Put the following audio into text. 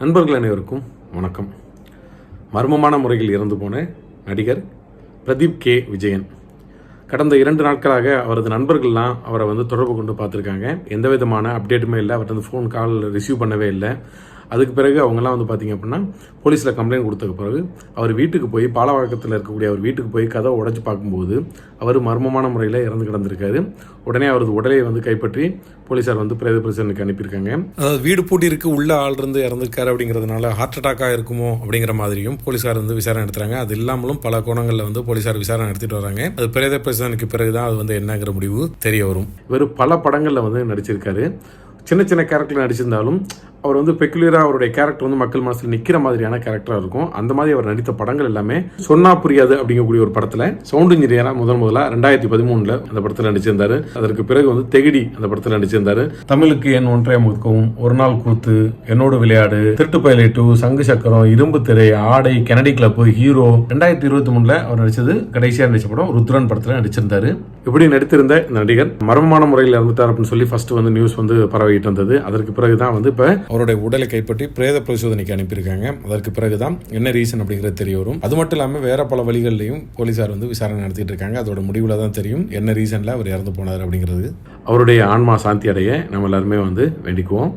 நண்பர்கள் அனைவருக்கும் வணக்கம். மர்மமான முறையில் இறந்து போன நடிகர் பிரதீப் கே. விஜயன். கடந்த இரண்டு நாட்களாக அவரது நண்பர்கள்லாம் அவரை வந்து தொடர்பு கொண்டு பார்த்துருக்காங்க. எந்த விதமான அப்டேட்டுமே இல்லை. அவர்கிட்ட வந்து ஃபோன் கால் ரிசீவ் பண்ணவே இல்லை. அதுக்கு பிறகு அவங்கெல்லாம் வந்து பார்த்தீங்க அப்படின்னா போலீஸில் கம்ப்ளைண்ட் கொடுத்ததுக்கு பிறகு அவர் வீட்டுக்கு போய் பாலவாக்கத்தில் இருக்கக்கூடிய அவர் வீட்டுக்கு போய் கதவை உடைச்சு பார்க்கும்போது அவர் மர்மமான முறையில் இறந்து கிடந்திருக்காரு. உடனே அவரது உடலை வந்து கைப்பற்றி போலீஸார் வந்து பிரேத பரிசோதனைக்கு அனுப்பியிருக்காங்க. அதாவது வீடு பூட்டி இருக்கு உள்ள ஆள் இருந்து இறந்துருக்காரு அப்படிங்கிறதுனால ஹார்ட் அட்டாக்காக இருக்குமோ அப்படிங்கிற மாதிரியும் போலீஸார் வந்து விசாரணை நடத்துறாங்க. அது இல்லாமலும் பல கோணங்களில் வந்து போலீஸார் விசாரணை நடத்திட்டு வராங்க. அது பிரேத பரிசோதனைக்கு பிறகுதான் அது வந்து என்னங்கிற முடிவு தெரிய வரும். இவர் பல படங்களில் வந்து நடிச்சிருக்காரு. சின்ன சின்ன கேரக்டர் நடிச்சிருந்தாலும் அவர் வந்து பெக்குலியராக அவருடைய கேரக்டர் வந்து மக்கள் மனசில் நிற்கிற மாதிரியான கேரக்டராக இருக்கும். அந்த மாதிரி அவர் நடித்த படங்கள் எல்லாமே சொன்னா புரியாது அப்படிங்கக்கூடிய ஒரு படத்தில் சவுண்ட் இன்ஜினியராக முதல் முதலாக ரெண்டாயிரத்தி பதிமூணில் அந்த படத்தில் நடிச்சிருந்தாரு. அதற்கு பிறகு வந்து தெகிடி அந்த படத்தில் நடிச்சிருந்தாரு. தமிழுக்கு என் ஒன்றைய முக்கம் ஒரு நாள் கூத்து என்னோடு விளையாடு திருட்டு பைலட்டு சங்கு சக்கரம் இரும்பு திரை ஆடை கெனடி கிளப் ஹீரோ. ரெண்டாயிரத்தி இருபத்தி மூணில் அவர் நடித்தது கடைசியாக நடிச்ச படம் ருத்ரன் படத்தில் நடிச்சிருந்தாரு. இப்படி நடித்திருந்த இந்த நடிகர் மர்மமான முறையில் இறந்துட்டார் அப்படின்னு சொல்லி ஃபர்ஸ்ட் வந்து நியூஸ் வந்து பரவிட்டு வந்தது. அதற்கு பிறகு தான் வந்து இப்போ அவருடைய உடலை கைப்பற்றி பிரேத பரிசோதனைக்கு அனுப்பியிருக்காங்க. அதற்கு பிறகுதான் என்ன ரீசன் அப்படிங்கிறது தெரிய வரும். அது மட்டும் இல்லாமல் வேற பல வழிகள்லையும் போலீஸார் வந்து விசாரணை நடத்திட்டு இருக்காங்க. அதோட முடிவில் தான் தெரியும். என்ன ரீசன்ல அவர் இறந்து போனார் அப்படிங்கிறது. அவருடைய ஆன்மா சாந்தி அடைய நம்ம எல்லாருமே வந்து வேண்டிக்குவோம்.